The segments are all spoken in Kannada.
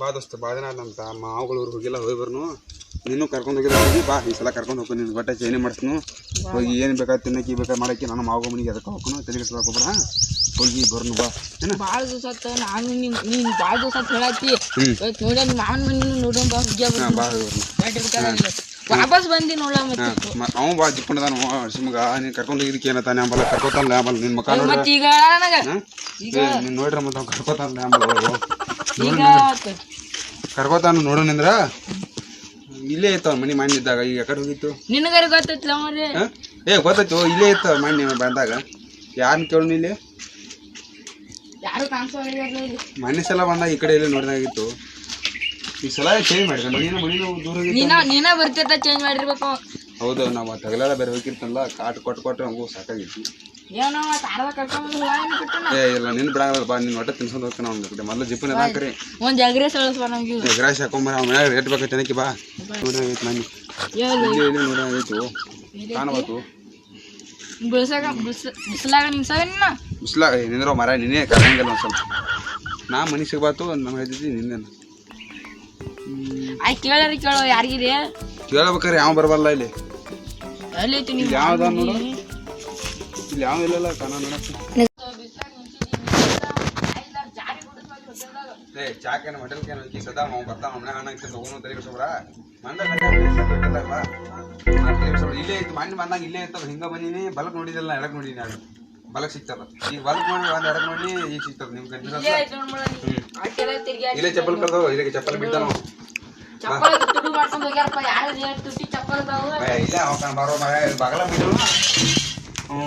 ಬಾ ದೋಸ್ತ ಭಾಳ ದಿನ ಆದಂತ ಮಾವುಗಳು ಊರಿಗೆ ಹೋಗಿಲ್ಲ ಹೋಗಿ ಬರ್ನು. ನೀನು ಕರ್ಕೊಂಡು ಹೋಗಿಲ್ಲ ಹೋಗಿ ಬಾ ಈ ಸಲ ಕರ್ಕೊಂಡು ಹೋಗ್ತೀನಿ ನಿನ್ನ ಬಟ್ಟೆ ಚೈನಿ ಮಾಡಿಸ್ನು ಹೋಗಿ ಏನು ಬೇಕಾ ತಿನ್ನಕ್ಕೆ ಬೇಕಾದ ಮಾಡಕ್ಕೆ ನಾನು ಮಾವ ಮನೆಗೆ ಅದಕ್ಕೆ ಹೋಗ್ಕೊಂಡು ತಲೆಗೆ ಹೋಗ್ಬೇಡ ಹೋಗಿ ಬರ್ನು ಬಾ. ಏನು? ಭಾಳ ದಿವಸ ನಾನು ನಿನ್ ನೀನ್ ಭಾಳ ದಿವಸ ಹೇಳತ್ತಿ ನೋಡ ನಿಮ್ಮ ಮಾವನ ಮನೆ ನೋಡೋಣ ಬಾ ಬಾ ಹೋಗಿ ವಾಪಸ್ ಬಂದಿ ನೋಡ ಮತ್ತೆ ಅವ ಭಾಳ ಜಿಪ್ಪಣದಾನ ಸಿಮ್ಗ ನೀನು ಕರ್ಕೊಂಡು ಹೋಗಿದ್ದಕ್ಕೆ ಏನತ್ತಾನೆ ಅಂಬಲ್ಲ ಕರ್ಕೊತಾನೆ ಆಮೇಲೆ ನಿನ್ನ ಮಕ್ಕ ಈಗ ನೀನು ನೋಡ್ರಿ ಮತ್ತೆ ಅವ್ನು ಕರ್ಕೋತಾನಲ್ಲ ಅಂಬಲ್ಲ ಈಗ ನೋಡು ನಿಂದ್ರ. ಇಲ್ಲೇ ಇತ್ತು ಮನಿ ಮನೆ ಮಣ್ಣಿದ್ದಾಗ ಈಗ ಕಡೆ ಹೋಗಿತ್ತು. ನಿನಗರ ಮರಿ ಏ ಗೊತ್ತಾಯ್ತು ಇಲ್ಲೇ ಇತ್ತು ಮಣ್ಣಿ ಬಂದಾಗ. ಯಾರನ್ನ ಕೇಳೋಣ ಇಲ್ಲಿ? ಮೊನ್ನೆ ಸಲ ಬಂದಾಗ ಈ ಕಡೆ ಇಲ್ಲಿ ನೋಡಿದಾಗಿತ್ತು. ಈ ಸಲ ಚೇಂಜ್ ಮಾಡಿದ ಮನಿನ ಮನಿನ ದೂರ ಹೋಗಿತ್ತು ನೀನ ನೀನ ಬರ್ತಿರ್ತ ಚೇಂಜ್ ಮಾಡಿರ್ಬೇಕು. ಹೌದು ನಾವು ತಗಲೆಲ್ಲ ಬೇರೆ ಹೋಗಿರ್ತಲ್ಲ ಕಾಟ್ ಕೊಟ್ಟು ಕೊಟ್ಟು ನಮಗೂ ಸಾಕಾಗಿತ್ತು. ಏ ಇಲ್ಲ ನಿನ್ನ ಬಿಡಂಗಲ್ಲ ಬಾ ನಿನ್ನ ಹೊಟ್ಟೆ ತಿನ್ಸೋದು ಹೋಗ್ತಾನೆ ಅವ್ನ ಕಡೆ ಮೊದಲು ಜಿಪ್ಪನ ಹಾಕ್ರಿ. ಒಂದ್ ಎಗ್ರೆ ಸಳಸ್ಬ ನಮ್ಗೆ ಗ್ರಾಸ್ ಹಾಕೊಂಬರ ಅವ್ನ ಮನ್ಯಾಗ ರೇಟ್ ಬೇಕಾಯ್ತು ಏನಕ್ಕೆ ಬಾ. ಮನೆ ಇಲ್ಲಿ ಕಾಣಬಾತು ಬಿಳ್ಸಾಗ ಬಿಸ್ ಬಿಸ್ಲಾಗ ನಿಂದ್ರೋ ಮರ ನಿನ್ನೆ ಕರಂಗಿಲ್ಲ ಒಂದು ಸ್ವಲ್ಪ. ನಾ ಮನೆ ಸಿಗ್ಬಾತು ನಮ್ಮ ಹೇಳ್ತಿದ್ದಿ ನಿನ್ನೆ ಆಯ್ ಕೇಳೋ ಯಾರಿಗಿದೆ? ಕೇಳ್ಬೇಕಾರೆ ಯಾವ ಬರ್ಬಲ್ಲ ಇಲ್ಲಿ? ನೀವು ಯಾವ್ದ ನೋಡು. ಇಲ್ಲಿ ಯಾವ ಇಲ್ಲಲ್ಲ ಕಾಣ ಚಾಕೇನ ಹೋಟೆಲ್ ಕೇನ ಹೋಗಿ ಸದಾ ಅಂತ ಮಂದ ಇಲ್ಲೇ ಇತ್ತು ಮಣ್ಣು ಬಂದಾಗ ಇಲ್ಲೇ ಇತ್ತು ಹಿಂಗ ಬಂದಿನಿ ಬಲಕ್ ನೋಡಿದಲ್ಲ ಎಡಕ್ ನೋಡಿನಿ ನಾನು. ಬಲಕ್ ಸಿಗ್ತದ. ಈಗ ಬಲಕ್ ನೋಡಿ ಒಂದ್ ಎಡಕ್ ನೋಡಿ ಈಗ ಸಿಗ್ತದ. ನಿಮ್ ಕನ್ಫ್ಯೂಸ್ ಇಲ್ಲೇ ಚಪ್ಪಲ್ ಕಲ್ದವ ಇಲ್ಲೇ ಚಪ್ಪಲ್ ಬಿಡ್ತಾನ ಅವ. ಇಲ್ಲ ಬಾರೋ ಬಾಗಲ ಬಿಡು ಹ್ಞೂ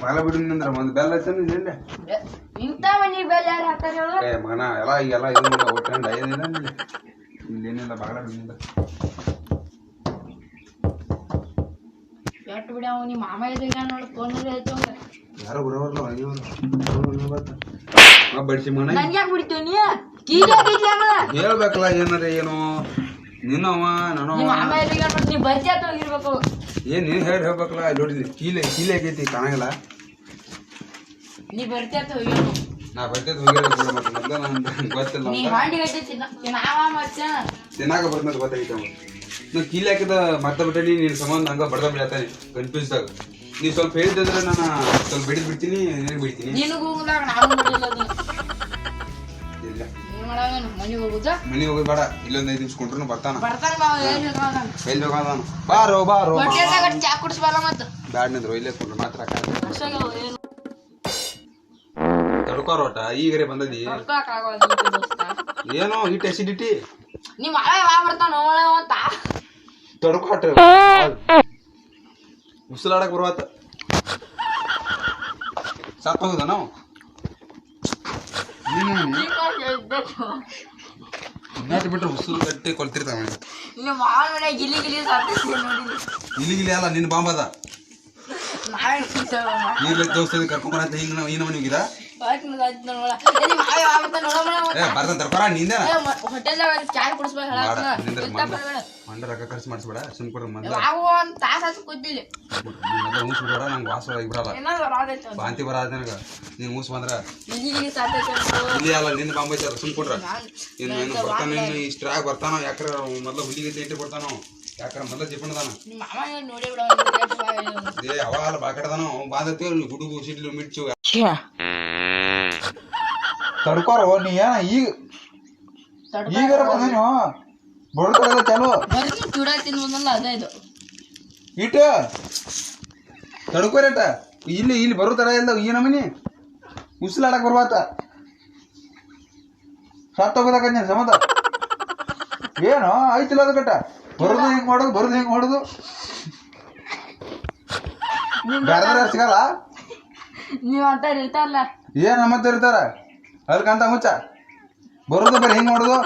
ಬಾಗಲ ಬಿಡು ನಿಂದ್ರ ಒಂದು ಬೆಲ್ಲ ಇಲ್ಲೇ. ಇಂಥ ಮನಿ ಬೆಲೆ ಯಾರು ಹಾಕ್ತಾರ ಹೇಳು? ಏ ಮಗನ ಎಲ್ಲ ಈಗೆಲ್ಲ ಏನಿಲ್ಲ ಮಾಡಿಲ್ಲ ಏನಿಲ್ಲ ಇಲ್ಲೇನಿಲ್ಲ ಬಿಡ ಅವ ನಿಮ್ಮ ಮಾಮ ನೋಡು ಯಾರೋ ಅಯ್ಯೋ ಬಡಿಸಿ ನನ್ಗೆ ಬಿಡ್ತೀವಿ ನೀ? ಹೇಳ್ಬೇಕಲ್ಲ ಏನಾರ ಏನು. ನಿನ್ನವ ನಾನು ನಿಮ್ಮ ಮಾಮ ಇದ್ದಾಗ ನೋಡಿ ನೀ ಬರ್ತಿ ಅಂತ ಹೋಗಿರ್ಬೇಕು. ಏನ್ ನೀನ್ ಹೇಳಿ ಹೇಳ್ಬೇಕಲ್ಲ ಇಲ್ಲಿ ನೋಡಿದ್ರಿ ಕೀಲೆ ಕೀಲೆ ಆಗೈತಿ ಕಾಣಂಗಿಲ್ಲ. ನೀ ಬರ್ತಿ ಅಂತ ಹೋಗ್ಯಾರ ನಾ ಬರ್ತೈತೆ ಹೋಗಿರೋ ಮತ್ತೆ ಮೊದ್ಲು ನಂಗೆ ಗೊತ್ತಿಲ್ಲ ನೀ ಅಂತ ಹಾಂಡಿ ಗಟ್ಟಿ ನಾವ ಮತ್ತೆ ತಿನ್ನಾಕ ಬರ್ತಾರೆ ಗೊತ್ತಾಗಿತ್ತು ಅವ್ನು ನಾ ಕೀಲೆ ಹಾಕಿದ ಮರ್ತ ಬಿಟ್ಟನಿ ನಿನ್ ಸಂಬಂಧ ಹಂಗ ಬಡ್ದ ಕನ್ಫ್ಯೂಸ್ ಕನ್ಫ್ಯೂಸ್ದಾಗ ನೀ ಸ್ವಲ್ಪ ಹೇಳಿದ್ರೆ ನಾನು ಸ್ವಲ್ಪ ಬಿಡಿದ್ ಬಿಡ್ತೀನಿ ಬಿಡ್ತೀನಿ. ನಿನಗೂ ಮನೆಗೆ ಹೋಗಿ ಮನೆಗೆ ಬೇಡ ಇಲ್ಲೊಂದು ಐದು ನಿಮಿಷ ಕೊಂಡ್ರು ಬರ್ತಾನ. ಬರ್ತಾನ ಬಾ ಏನು ಎಲ್ಲಿ ಬಾರೋ ಬಾರೋ ಹೊಟ್ಟೆದಾಗ ಚಾ ಕುಡಿಸ್ಬಾರ ಮತ್ತೆ? ಬ್ಯಾಡ್ ನಿಂದ್ರು ಇಲ್ಲೇ ಕೊಂಡ್ರು ಮಾತ್ರ ವರ್ಷಾಗ ಏನು? ತಡ್ಕೋರ ಒಟ್ಟ ಈಗರೆ ಬಂದದಿ ದೋಸ್ತ. ಏನೋ ಹಿಟ್ ಎಸಿಡಿಟಿ ನಿಮ್ಮ ಮಳೆ ಯಾವಾಗ ಬರ್ತಾನ ಅಂತ. ಉಸಿಲಾಡಕ್ ಬರುವತ್ತ. ಸತ್ ಹೋಗುದ ನಾವು? ಬಿಟ್ರೆ ಉಸಿರು ಕಟ್ಟಿ ಕೊಲ್ತಿರ್ತಾವ ಮಾವನ ಮನೆ ಗಿಲಿ ನೋಡಿ. ಇಲ್ಲಿ ಗಿಲಿ ಅಲ್ಲ ನಿನ್ನ ಬಾಂಬದ ನಾವೇ ಈಗಲೇ ದೇವಸ್ಥಾನ ಕರ್ಕೊಂಬರಂತ ಹಿಂಗ ನಾವು ಈ ಹೋಗಿದ ನಿಮ್ಮ ಮಾವೇ ಬಾ ಬರ್ತಾನ ನೋಡೋಣ ಏ ಬರ್ತಾನ ತರ್ಕೊರ ನಿಂದ ಹೋಟೆಲ್ದಾಗ ಚಾ ಕುಡಿಸ್ಬೇಕು ಬೇಡ ಹೇಳತ್ತಾನ ಮಂಡ ರೊಕ್ಕ ಖರ್ಚು ಮಾಡಿಸ್ಬೇಡ ಸುಮ್ ಮಂದ ನಂಗೆ ವಾಸ ಬಾಂತಿ ಬರ ನನಗ. ನೀನು ಬಂದ್ರ. ಇಲ್ಲಿ ಅಲ್ಲ ನಿಂದ ಬಾಂಬ್ ಐತಾರ ಸುಮ್ ಕೊಡ್ರ ಇನ್ನು ಏನು ಬರ್ತಾನ ಇನ್ನು ಇಷ್ಟ್ರಾಗ ಬರ್ತಾನ ಯಾಕ್ರ ಮೊದ್ಲು ಹುಲಿಗೆ ಇಟ್ಟು ಬರ್ತಾನ ಯಾಕ್ರ ಮೊದ್ಲ ಜಿಪ್ಪಣದಾನ ಯಾವಾಗ ಮಾಮ ನೋಡಿ ಬಿಡ ಏ ಅವ ಅಲ್ಲ ಬಾಕಡದಾನ ಅವ್ ಬಾಂಧತ್ತಿ ಗುಡುಗು ಸಿಡ್ಲು ಮಿಡ್ಚು ತಡ್ಕೋರ ನೀ ಏನ ಈಗ ಈಗಾರ ಬಂದ ನೀವು. ಬಡ್ಕೊಳ್ಳೋದ ಚಾಲು ಬರೀ ಚೂಡ ತಿನ್ಬೋದಲ್ಲ ಅದೇ ಇದು. ಇಟ ತಡ್ಕೋರೇಟ ಇಲ್ಲಿ ಇಲ್ಲಿ ಬರೋ ತರ ಇಲ್ಲ ಈ ನಮನಿ. ಉಸಿಲಾಡಕ್ ಬರ್ಬಾತ ಸತ್ತ ಹೋಗೋದಕ್ಕ ನೀನ್ ಸಮತ ಏನು? ಆಯ್ತಿಲ್ಲ ಅದು ಕಟ್ಟ ಬರೋದು ಹಿಂಗೆ ಮಾಡೋದು ಬರೋದು ಹಿಂಗ್ ಮಾಡೋದು. ಬೇರೆ ಸಿಗಲ್ಲ? ನೀವು ಅಂತ ಇರ್ತಾರಲ್ಲ. ಏನ್ ನಮ್ಮತ್ತ ಇರ್ತಾರ? ಅದಕ್ಕಂತ ಮುಚ್ಚ. ಬರೋದು ಬರೀ ಹಿಂಗ್ ಮಾಡೋದು?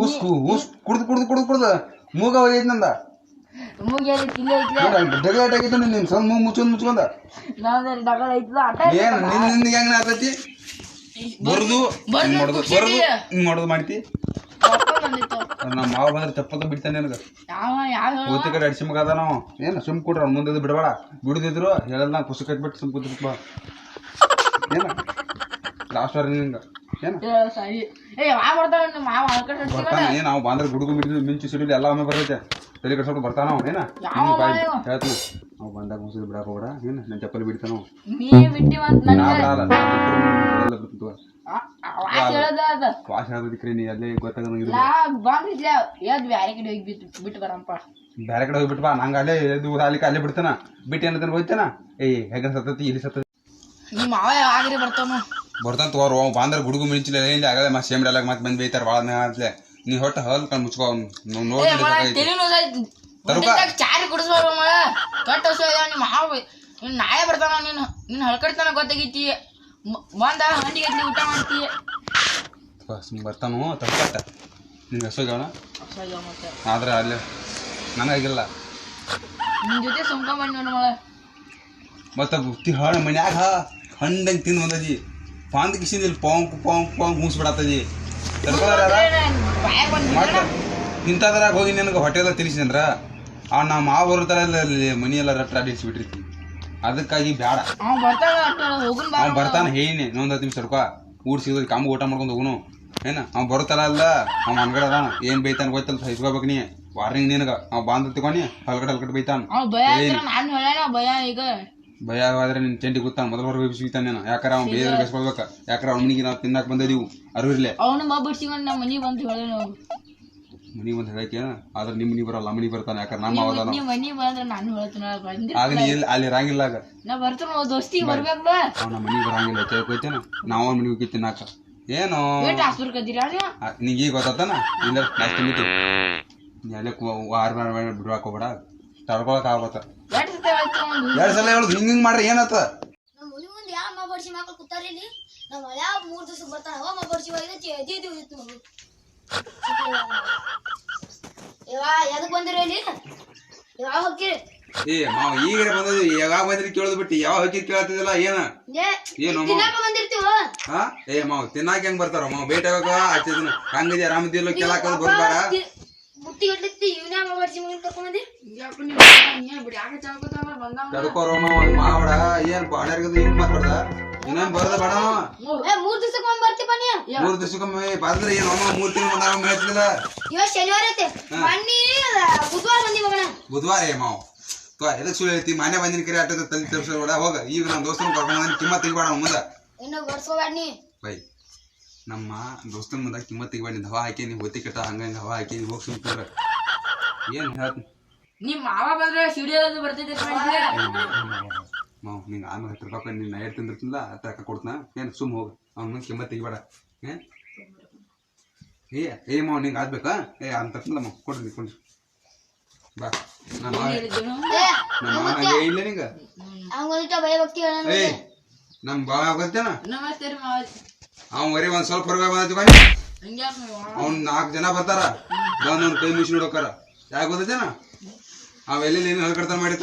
ಊಸ್ ಊಸ್ ಕುಡ್ದು ಕುಡ್ದು ಕುಡ್ದು ಕುಡ್ದು. ಮೂಗ ಹೋಗೈತೆ ನಂದ. ಮೂಗಿಯಲ್ಲಿ ಕಿಲ್ಲಿ ಐತ್ಲೆ? ಡಗೇಟ್ ಆಗಿತ್ತು ನಿನ್ ಸಣ್ಣ ಮೂಗ್ ಮುಚ್ಕೊಂಡ್ ಮುಚ್ಕೊಂಡ. ಏನ್ ನಿನ್ನಿಂದ ಹೆಂಗ್ ಆತೈತಿ ಬರುದು ಹಿಂಗ್ ಮಾಡೋದು. ಬರುದು ಹಿಂಗ್ ಮಾಡೋದು ಮಾಡ್ತಿ? ನಮ್ಮ ಮಾವ ಬಂದ್ರೆ ತಪ್ಪದ ಬಿಡ್ತಾನೆ ನನಗೆ. ಕೂತಿ ಕಡೆ ಅಡಿಸಿ ಮಗ ಅದ ನಾವು ಏನು ಸುಮ್ ಕೊಡ್ರ ಅವ್ನ ಮುಂದೆ ಬಿಡಬೇಡ. ಬಿಡುದಿದ್ರು ಹೇಳಲ್ಲ ನಾ ಕುಸಿ ಕಟ್ಬಿಟ್ಟು ಸುಮ್ ಕೂತಿರ್ತ ಬಾ. ಏನ? ಲಾಸ್ಟ್ ಏನು? ಏನ್ ನಾವು ಬಂದ್ರೆ ಗುಡುಗು ಮಿಡಿದು ಮಿಂಚು ಸಿಡಿಲಿ ಎಲ್ಲ ಒಮ್ಮೆ ಬರ್ತೈತೆ. ತಲೆ ಬರ್ತಾನ ಏನ? ಬಾಯ್? ಹೇಳ್ತಾನ. ನಾವು ಬಂದಾಗ ಹೋಗ್ಬೇಡ ಏನ? ನನ್ನ ಚಪ್ಪಲಿ ಬಿಡ್ತಾನ. ವಾಸ ಹೇಳೋದಕ್ರಿ ನೀ ಅಲ್ಲೇ ಗೊತ್ತಾಗ ಹೋಗಿ ಬಿಟ್ಟು ಬರಪ್ಪ ಬೇರೆ ಕಡೆ ಹೋಗ್ಬಿಟ್ಟು ಬಾ ನಂಗೆ ಅಲ್ಲೇ ದೂರ ಅಲ್ಲಿ ಅಲ್ಲೇ ಬಿಡ್ತಾನ. ಬಿಟ್ಟು ಏನಂತ ಹೋಗ್ತಾನ ಏಯ್ ಹೆಗ ಸತ್ತತಿ ಇಲ್ಲಿ ಸತ್ತತಿ? ನಿಮ್ಮ ಮಾವ ಬರ್ತಾನ? ಬರ್ತಾನ ತೋರು ಅವ್ ಬಾಂದ್ರ ಗುಡುಗು ಮಿಂಚಿಲ್ಲ ಏನಿಲ್ಲ ಆಗಲೇ ಮತ್ತೆ ಸೇಮ್ ಡೈಲಾಗ್ ಮತ್ತೆ ಬಂದು ಬೈತಾರ ಭಾಳ ಮೇಲೆ ನೀ ಹೊಟ್ಟು ಹಲ್ ಕಣ್ ಮುಚ್ಕೋ ನೋಡಿ ತರುಕ? ಚಾರಿ ಕುಡಿಸ್ಬಾರ ಕಟ್ಟ ಹೊಸ ನಿಮ್ಮ ಮಾವ. ನೀನ್ ನಾಳೆ ಬರ್ತಾನ ನೀನು ನಿನ್ನ ಹಳ್ಕಡ್ತಾನ ಗೊತ್ತಾಗೈತಿ. ಬಂದ ಹಂಡಿಗೆ ಊಟ ಮಾಡ್ತಿ. ಬರ್ತಾನು ತಪ್ಪಟ್ಟ ನಿಂಗೆ ಹಸೋಗ್ಯಾವನ ಅಸಹ್ಯ ಮತ್ತೆ. ಆದ್ರೆ ಅಲ್ಲಿ ನನಗಾಗಿಲ್ಲ ನಿನ್ ಜೊತೆ ಸುಮ್ಕೊಂಡ್ ಬಂದ್ ಮಳ. ಮತ್ತೆ ಬುತ್ತಿ ಹಾಳು ಮನ್ಯಾಗ ಹಂಡಂಗೆ ತಿಂದು ಬಂದದಿ. ಪಾಂದ ಕಿಸಿಂದ ಇಲ್ಲಿ ಪಾಂಕ್ ಪಾಂಕ್ ಪಾಂಕ್ ಬಂದ್ ಮಾಡ್ತ ಇಂಥದ್ರಾಗ ಹೋಗಿ ನಿನಗೆ ಹೊಟ್ಟೆಲ್ಲ ತಿಳಿಸಿದ್ರ ಆ ನಮ್ಮ ಮಾವ ಬರ್ತಾರ ಅಲ್ಲಿ ಮನಿ ಎಲ್ಲ ರಟ್ಟ ಅಡಿಸ್ಬಿಟ್ಟಿರ್ತಿ ಅದಕ್ಕಾಗಿ ಬೇಡ ಅವ್ ಬರ್ತಾನ ಹೋಗುನ್ ಅವ್ನು ಬರ್ತಾನೆ ಹೇಳಿನಿ ಇನ್ನೊಂದು ಹತ್ತು ನಿಮಿಷ ಸರ್ಕೊ ಊಟ ಸಿಗೋದು ಕಾಮ ಊಟ ಮಾಡ್ಕೊಂಡು ಹೋಗುನು. ಏನ? ಅವ್ನು ಬರುತ್ತಲ್ಲ ಅಲ್ಲ ಅವ್ನು ಅನ್ಗಡೆ ಅದಾನ. ಏನು ಬೈತಾನ ಗೊತ್ತಲ್ಲ ಸಹಿಸ್ಕೋಬೇಕ ನೀ. ವಾರ್ನಿಂಗ್ ನಿನಗ. ಅವ್ ಬಾಂದ್ ತಿಳ್ಕೊನಿ ಹಲ್ಗಡೆ ಹಲ್ಗಡೆ ಬೈತಾನ. ಭಯ ಆದ್ರೆ ನಿನ್ ಚೆಂಡಿ ಗೊತ್ತಾನ ಮೊದಲ ಹೊರಗೆ ಬಿಸಿತಾನ ನೀನು. ಯಾಕಾರ ಅವ್ನು ಬೇರೆ ಬೆಸ್ಕೊಳ್ಬೇಕ? ಯಾಕಾರ ಅವ್ನ ಮನಿಗೆ ನಾವು ತಿನ್ನಕ್ ಬಂದಿದೀವು ಅರಿವಿರ್ಲೆ ಅವನು ಮಾ ಬಿಡ್ಸಿಕೊಂಡು ನಮ್ಮ ಮನಿ ಬಂದು ಹೇಳ ನಾವು ಮನಿ ಬಂದು ಹೇಳಕ್ಕೆ ಆದ್ರೆ ನಿಮ್ಮ ಮನಿ ಬರಲ್ಲ ಮನಿ ಬರ್ತಾನೆ ಯಾಕಾರ? ನಮ್ಮ ಅವದಾನ ನೀ ಮನಿ ಬಂದ್ರೆ ನಾನು ಹೇಳ್ತೀನಿ ಬಂದಿ ಆಗ ನೀ ಅಲ್ಲಿ ಇರಂಗಿಲ್ಲ ಆಗ. ನಾ ಬರ್ತಾನ ದೋಸ್ತಿ ಬರ್ಬೇಕು ಬಾ. ಅವ್ನ ಮನಿ ಬರಂಗಿಲ್ಲ ಕೇಳ್ಕೊಯ್ತೇನ ನಾವು ಅವ್ನ ಮನಿಗೆ ಹೋಗಿ ತಿನ್ನಾಕ ಏನು? ಆಸ್ಪರ್ ಕದ್ದೀರ ನಿಂಗೆ ಈಗ ಗೊತ್ತಾನ ಇಲ್ಲ ಮೀಟಿಂಗ್ ನೀ ಅಲ್ಲೇ ವಾರ ಬಿಡ್ಬೇಕು ಹೋಗ್ಬೇಡ ತಡ್ಕೊಳಕ್ ಆಗತ್ತ ಎರಡ್ ಸಲ ಹೇಳುದು? ಹಿಂಗ್ ಹಿಂಗ್ ಮಾಡ್ರಿ ಏನತ್ತ ನಮ್ಮ ಮನೆ ಮುಂದೆ ಯಾವ ಮಾ ಬಡ್ಸಿ ಮಕ್ಳು ಕೂತಾರ ಇಲ್ಲಿ? ನಮ್ಮ ಯಾವ ಮೂರ್ ದಿವಸ ಬರ್ತಾನ ಅವ ಮಾ ಬಡ್ಸಿ ಹೋಗಿದ್ರೆ ಎದ್ದು ಇತ್ತು ಮಗು ಯವಾ ಎದಕ್ ಬಂದಿರ ಇಲ್ಲಿ? ಯಾವ ಹೋಗ್ತೀರಿ ಏ ಮಾವ ಈಗ ಬಂದದ ಯಾವಾಗ ಬಂದ್ರಿ ಕೇಳೋದು ಬಿಟ್ಟು ಯಾವ ಹಕ್ಕಿ ಕೇಳತ್ತಿದಿಲ್ಲ ಏನ? ಏ ಏನು ಮಾವ? ತಿನ್ನಕ ಬಂದಿರ್ತೀವ? ಹಾ? ಏ ಮಾವ್ ತಿನ್ನಾಕ ಹೆಂಗ್ ಬರ್ತಾರ ಮಾವ್? ಭೇಟಿ ಆಗಾಕ ಹಚ್ಚಿದ್ನ ಹಂಗಿದೆ ಆರಾಮದಿಲ್ಲ ಕೇಳಾಕ ಬರ್ಬೇಡ ಬುಟ್ಟಿ ಇಡ್ಲಿತ್ತಿ ಇವನೇ ಮಾ ಬಡ್ಸಿ ಮಗನ್ ಕರ್ಕೊಂಡ್ ಬಂದಿ ಯಾಕೆ ನೀವು ನೀ ಬಿಡಿ? ಯಾಕೆ ಚಾಕೋತಾವ ಬಂದಾವ ತಡ್ಕೋರ ಮಾವ ಮಾವಡ ಏನ್ ಬಾಡ್ಯಾರ್ಗದು ಹಿಂಗ್ ಮಾತಾಡ್ದ ಇನ್ನೇನ್ ಬರದ ಬೇಡ ಮೂರ್ ನೀ? ದಿವ್ಸಕ್ಕೊಮ್ಮೆ ಬಂದ್ರೆ ಏನ್ ಮಾವ ಮೂರ್ ತಿಂಗಳು ಬಂದಾಗ ಹೇಳ್ತಿಲ್ಲ? ಇವತ್ ಶನಿವಾರ ಐತೆ. ಬನ್ನಿ ಬುಧವಾರ ಬಂದಿ ಮಗನ. ಬುಧವಾರ ಏ ಮಾವ. ತೋ ಎದಕ್ ಸುಳ್ಳು ಹೇಳ್ತಿ? ಮನೆ ಬಂದಿನ ಕರೆ ಆಟದ ತಲೆ ತಪ್ಪಿಸ್ಬೇಡ ಹೋಗ. ಈಗ ನಮ್ಮ ದೋಸ್ತನ ಕರ್ಕೊಂಡ್ ಬಂದ್ ಕಿಮ್ಮತ್ ತೆಗಿಬೇಡ ಮುಂದ. ಇನ್ನು ನೀ. ಬೈ. ನಮ್ಮ ದೋಸ್ತನ ಮುಂದಾಗ ಕಿಮ್ಮತ್ ಬಂದಿ ನೀನ್ ಹವಾ ಹಾಕಿ ನೀವು ಹೊತ್ತಿ ಕಟ್ಟ ಹಂಗ ಹಂಗ ಹವಾ ಹಾಕಿ ನೀವು ಹೋಗಿ ಸುಮ್ಕೂರ ಏನ್ ಹೇಳ್ತೀನಿ ನಿಮ್ ಮಾವ ಬಂದ್ರೆ ಸಿಡಿಯೋದು ಬರ್ತೈತೆ ಮಾವ್ ನಿಂಗೆ ಆಮೇಲೆ ಹತ್ತು ರೂಪಾಯಿ ನೀನು ನೈಟ್ ತಿಂದಿರ್ತಿಲ್ಲ ಹತ್ತು ರೊಕ್ಕ ಕೊಡ್ತಾನ? ಏನು ಸುಮ್ ಹೋಗ. ಅವ್ನ ಮುಂದೆ ಕಿಮ್ಮತ್ ತೆಗಿಬೇಡ ಏ? ಏ ಏ ಮಾವ್ ನಿಂಗೆ ಆಗ್ಬೇಕಾ? ಏ ಅಂತ ಮಾವ್ ಕೊಡ್ರಿ ಕೊಡ್ರಿ ಬಾ. ನಮ್ಮ ಮಾವ ನಮ್ಮ ಹಂಗೆ ಇಲ್ಲ ನಿಂಗೆ. ಏ ನಮ್ಮ ಬಾವ ಆಗೋತ್ತೇನ ನಮಸ್ತೆ ರೀ ಮಾವ ಅವ್ನು ಬರೀ ಒಂದ್ ಸ್ವಲ್ಪ ಹೊರಗೆ ಬಂದ ಬಾಯಿ. ನೀವು? ನಾಲ್ಕು ಜನ ಬರ್ತಾರ. ಬಂದ್ ಅವ್ನ ಕೈ ಮುಚ್ಚಿ ನೋಡೋಕಾರ ಯಾಕೆ ಗೊತ್ತೈತೆ ಅವ ಎಲ್ಲಿ ಏನು ಹೇಳ್ಕಡ್ತಾನೆ ಮಾಡಿ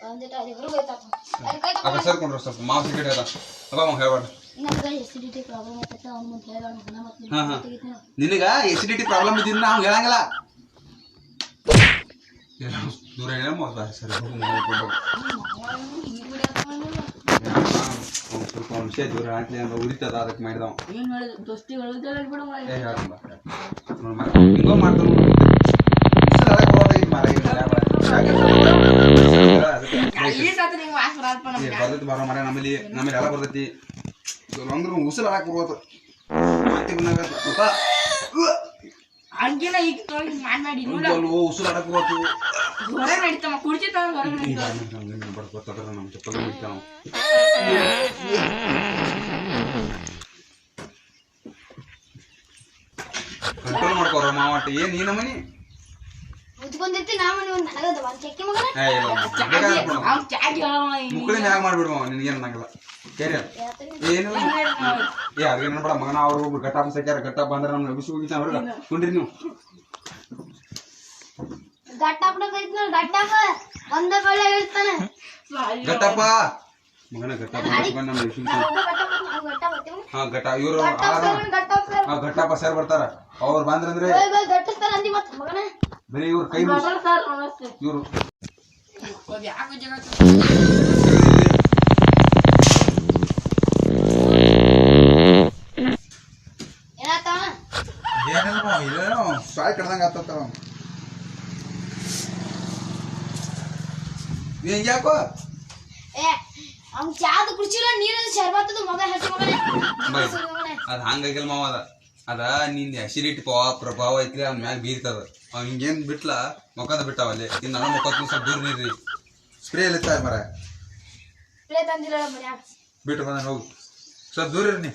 ಒಂದಿಟ ಅದಿಬ್ರು ಬೈತಾರ ಅಲ್ಲಿ ಸರ್ಕೊಂಡ್ರು ಸ್ವಲ್ಪ ಮಾವು ಸಿಗರೇಟ್ ಅದ ಅಪ್ಪ ಅವ್ನ ನಿನಗ ಎಸಿಡಿಟಿ ಪ್ರಾಬ್ಲಮ್ ಇದ್ರೆ ನಾವು ಹೇಳಂಗಿಲ್ಲ. ದೂರ ಹೇಳ ಸರಿ ಹೋಗು ಮನೆ ಕೊಡ್ಬೇಕು. ಅವ್ನ್ ಸ್ವಲ್ಪ ವಿಷಯ ದೂರ ಹಾಕ್ಲಿ ಅಂತ ಉರಿತದ ಅದಕ್ಕೆ ಮಾಡಿದವ ಏನು ದೋಸ್ತಿ ಬಿಡು. ಏ ಹಿಂಗೋ ಮಾಡ್ತಾನೆ ಬರ್ತೈತಿ ಬರೋ ಮರ ನಮ್ಮಲ್ಲಿ ನಮ್ಮಲ್ಲಿ ಎಲ್ಲ ಬರ್ತೈತಿ ಅಂದ್ರೆ ಉಸಿರು ಹಾಕಿ ಬರ್ಬೋದು ಮತ್ತೆ ಈಗ ತೊಳಿ ಹೊರಗೆ ನಡೀತಮ್ಮ ಹೊರಗೆ ನಡೀತಾವ ಬರ್ಕೊತಾರ ನಮ್ಮ ಚಪ್ಪಲ್ ಬಿಡ್ತಾವ ಕಂಟ್ರೋಲ್ ಮಾಡ್ಕೋರ ಮಾವಟ್ಟ ಏನ್ ಈ ನಮನಿ ಮುಚ್ಕೊಂಡಿರ್ತಿ ನಾ ಮನೆ ಒಂದು ನನಗದ ಒಂದು ಚೆಕ್ಕಿ ಮಗನ? ಏ, ಇಲ್ಲ, ಬೇಕಾದ್ರೆ ಹಾಕ್ಬಿಡು. ಅವ್ನು ಚಾಗಿ ಹೇಳವ ಮುಕ್ಕಳಿನ ಮ್ಯಾಗ ಮಾಡ್ಬಿಡು ಮಾವ ಅನ್ನಂಗಿಲ್ಲ. ಕೇರಿ ಏನಿಲ್ಲ ಏ ಅದ್ಗೆ ನೋಡ್ಬೇಡ ಮಗನ ಅವ್ರು ಒಬ್ರು ಗಟ್ಟಾಪ ಸಾಕ್ಯಾರ ಗಟ್ಟಪ್ಪ ಅಂದ್ರೆ ನಮ್ಮ ಬಿಸಿ ಹೋಗಿತ್ತ ಅವ್ರಿಗೆ ಕುಂಡ್ರಿ ನೀವು ಗಟ್ಟಾಪಡ ಕೈತ್ ನೋಡಿ ಗಟ್ಟಾಪ ಒಂದ ಬಳ್ಳ ಹೇಳ್ತಾನೆ ಗಟ್ಟಪ್ಪ ಮಗನ ಗಟ್ಟಪ್ಪ ಬಂದ್ ನಮ್ಮ ಬಿಸಿ ನಾ ಒಬ್ಬ ಗಟ್ಟಾಪ ನಾವು ಗಟ್ಟ ಬರ್ತೀವಿ ಹಾ ಗಟ್ಟ ಇವರು ಗಟ್ಟಾಪ ಗಟ್ಟಾಪ ಹಾ ಗಟ್ಟಪ್ಪ ಸರ್ ಬರ್ತಾರ ಅವ್ರು ಬಂದ್ರಂದ್ರೆ ಹೋಯ್ ಹೋಯ್ ಗಟ್ಟಿಸ್ತಾರ ಅಂದಿ ಮತ್ತ ಮಗನ ಬರೀ ಇವ್ರ ಕೈ ಮುಗಿಸ್ ಸರ್ ನಮಸ್ತೆ ಇವ್ರು ಅದು ಇಲ್ಲೇನೋ ಸಾಯ್ ಕಡ್ದಂಗ ಆತತ್ತ ನೀನ್ ಯಾಕೋ? ಏ ಅವ್ನ್ ಚಾದ ಕುಡ್ಸಿಲ್ಲ ನೀರಲ್ಲಿ ಶರ್ಬತ್ತದ ಮಗ ಹಸಿ ಮಗನೇ. ಅದ್ ಹಂಗಾಗಿಲ್ಲ ಮಾವ ಅದ. ಅದ ನಿಂದ ಅಸಿಡಿಟಿ ಪ್ರಭಾವ ಐತ್ಲಿ ಅವ್ನ ಮ್ಯಾಗ ಬೀರ್ತದ. ಅವ್ ಹಿಂಗೇನ್ ಬಿಟ್ಲ ಮುಖದ ಬಿಟ್ಟಾವ ಅಲ್ಲಿ. ಇನ್ನು ನನ್ನ ಮುಖದ ಸ್ವಲ್ಪ ದೂರ ನೀರ್ರಿ ಸ್ಪ್ರೇ ಎಲ್ಲಿತ್ತ ಮರ ಬಿಟ್ಟು ಬಂದ ಹೋಗು. ಸ್ವಲ್ಪ ದೂರ ಇರ್ನಿ.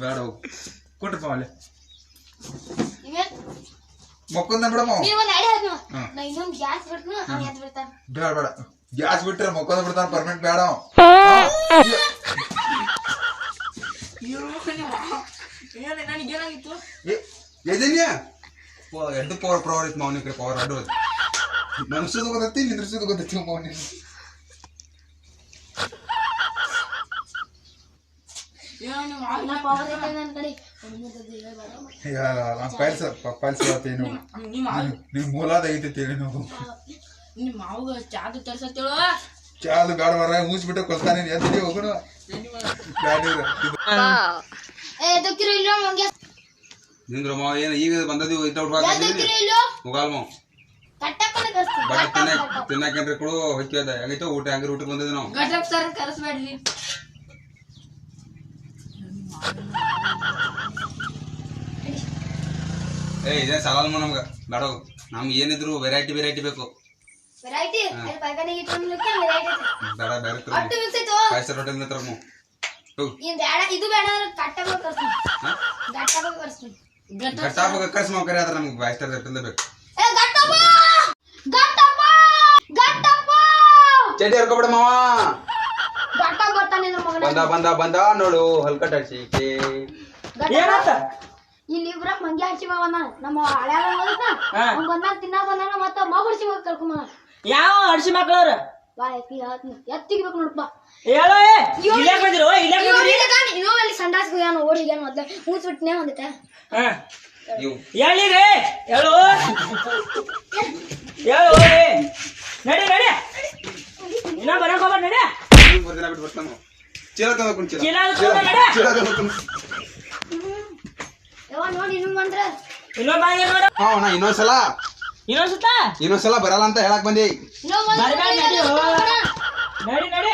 ಬೇಡ ಹೋಗು ಕೊಟ್ರಪ್ಪ ಅಲ್ಲಿ ಮಕ್ಕೊಂದ ಬಿಡಮ್ಮ ಎದ್ದು ಬೇಡ ಬೇಡ ಗ್ಯಾಸ್ ಬಿಟ್ರೆ ಮಕ್ಕೊಂದ ಬಿಡ್ತಾನ ಪರ್ಮನೆಂಟ್ ಬೇಡ ಎದೇನ್ಯಾ ಓ ಎಡ್ದು ಪವರ್ ಪವರ್ ಐತಿ ಮಾವನ ಪವರ್ ಅಡ್ಡು ಮನುಷ್ಯದ ಗೊತ್ತೈತಿ ನಿಂದ್ರಿಸೋದು ಗೊತ್ತೈತಿ ಮಾವನ ಏನೋ ನಿಮ್ಮ ನಾ ಪವರ್ ಐತೆ ನನ್ ಕಡೆ ಒಂದೊಂದದ್ದು ಹೇಳ್ಬೇಡ. ಪೈಲ್ಸ ಪೈಲ್ಸ ಏನು ನಿಮ್ಮ ನಿಮ್ ಐತೆ ಐತಿ ನೀವು ನಿಮ್ಮ ಮಾವಗ ಚಾದು ತರ್ಸತ್ತೇಳು? ಬೇಡ ಬರ ಮುಗಿಸ್ಬಿಟ್ಟು ಕೊಲ್ತಾನೆ ಎದ್ದಿ ಹೋಗೋಣ. ನಿಂದ್ರ ಮಾವ ಏನು ಈಗ ಬಂದದಿ ಎದ್ದಕ್ಕಿರೋ ಇಲ್ಲೋ? ಮುಗಾಲ್ ಮಾವ. ಕಟ್ಟಕ್ಕನ ಕರ್ಸ್ತೀನಿ ಬಟ್ ಕಟ್ಟಕ್ಕ ತಿನ್ನಕ್ ಕಟ್ಟಕ್ಕ. ತಿನ್ನಕಂದ್ರೆ ಕೊಡು ಹೆಂಗೈತೋ ಊಟ ಹಂಗ್ರಿ ಊಟಕ್ಕೆ ಬಂದಿದ್ವಿ ನಾವು. ಏ ಇದೇ ಸವಾಲ್ ನಮ್ಗ? ಬೇಡ. ನಮ್ಗೆ ಏನಿದ್ರು ವೆರೈಟಿ ವೆರೈಟಿ ಬೇಕು. ವೆರೈಟಿ ಬೇಡ ಬೇರೆ ಹತ್ರ ಹೋಗು. ಇದು ಬೇಡ ಕರ್ಸ್ ಮಾವ ಕರೆ ಆದ್ರೆ ನಮ್ಗೆ ಫೈವ್ ಸ್ಟಾರ್ ಹೋಟೆಲ್ ಬೇಕು. ಚಡ್ಡಿ ಹರ್ಕೊಬೇಡ ಮಾವ ಗಟ್ಟ ಬರ್ತಾನೆ ಇದ್ರ ಮಗನ ಬಂದ ಬಂದ ಬಂದ ನೋಡು ಹಲ್ಕಟ್ ಹಡ್ಸಿಕೆ ಏನಂತ? ಇಲ್ಲಿ ಇಬ್ರ ಮಂಗಿ ಬಂದಾನ ನಮ್ಮ ಹಳ್ಯಾಗ ಹಾ. ಅವ್ನ್ ಬಂದಾಗ ಬಂದನ ಬಂದಾನ ಮತ್ತ ಮಗ ಹೊಡ್ಸಿ ಮಗ ಕರ್ಕೊಂಡ್ ಬಂದಾನ. ಯಾವ ಹಡ್ಸಿ ಮಕ್ಳವ್ರ? ಬಾ ಎತ್ತಿ ಹೇಳ್ತೀನಿ ಎತ್ತಿಗ್ಬೇಕು ನೋಡಪ್ಪ ಹೇಳೋ ಇಲ್ಲೇ ಬಂದಿರೋ ಇಲ್ಲೇ ಬಂದಿರಿ ಇನ್ನೂ ಅಲ್ಲಿ ಸಂಡಾಸ್ ಹೋಗ್ಯಾನ ಓಡಿ ಹೋಗ್ಯಾನ ಮೊದ್ಲ. ಮೂಸ್ ಬಿಟ್ಟನೆ ಒಂದಿತ್ತ ಹಾ. ಹೇಳು. ಹೇಳು. ನಡಿ ನಡಿ. ಇನ್ನ ಬರಕ್ ಹೋಗ್ಬೇಡ ನಡಿ. ಬರ್ತಾನ? ಚೀಲ ತಂದ ಚೀಲ ಹಾ ನಾ ಇನ್ನೊಂದ್ಸಲ ಇನ್ನೊಂದ್ ಇನ್ನೊಂದ್ಸಲ ಬರಲ್ಲ ಅಂತ ಹೇಳಕ್ ಬಂದಿ. ನಡಿ ನಡಿ.